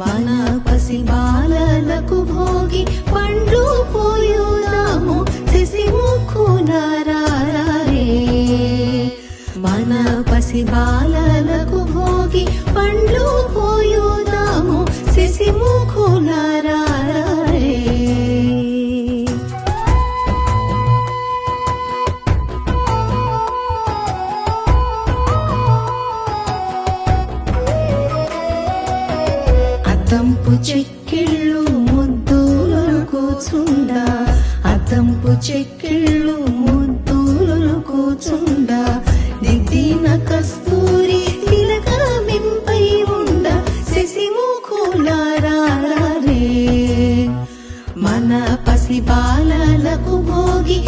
మన పసి బాలలకు భోగి పండ్లు పోయుదాము. శశిముఖునరారే మన పసి బాలలకు భోగి పండ్లు అద్దంపు చెక్కిళ్ళు ముద్దులు కూచుండ అద్దంపు చెక్కిళ్ళు ముద్దులు కూచుండ దిద్దిన కస్తూరి తిలక మింపై ఉండ. శశిముఖులారే మన పసి బాలలకు భోగి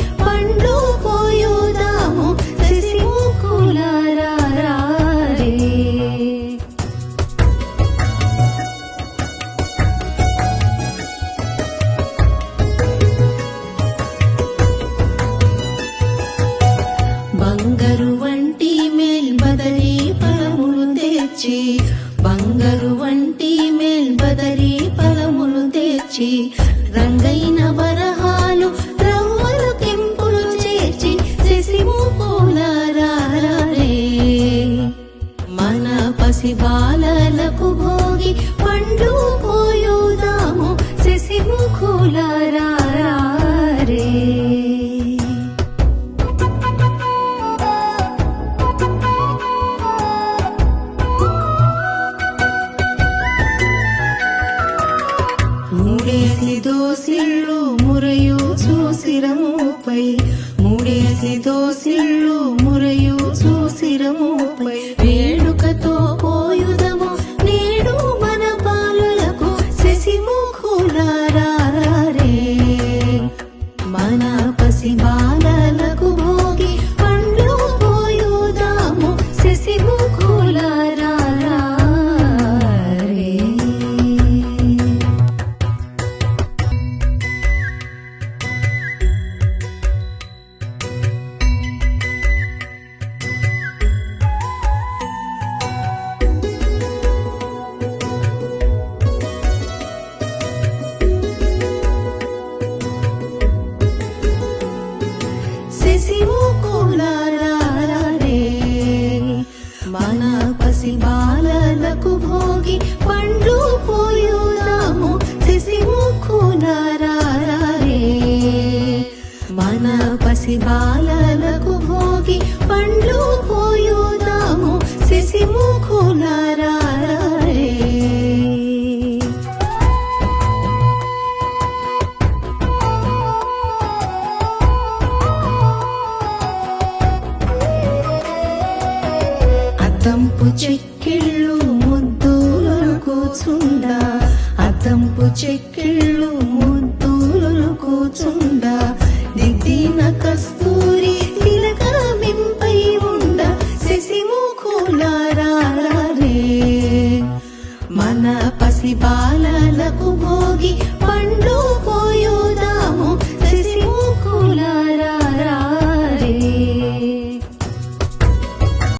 బంగారు వంటి మేల్బదరి ఫలములు తెచ్చి బంగారు వంటి మేల్బదరి ఫలములు తెచ్చి రంగైన మూడేసి దోసిళ్ళు మురయు చూసిరముపై మూడేసి దోసిళ్ళు మురయు పసి బాలలకు భోగి పండ్లు పోయుదాము శశిముఖులారే అద్దంపు చెక్కిళ్ళు ముద్దులు కూచుండ అద్దంపు చెక్కిళ్ళు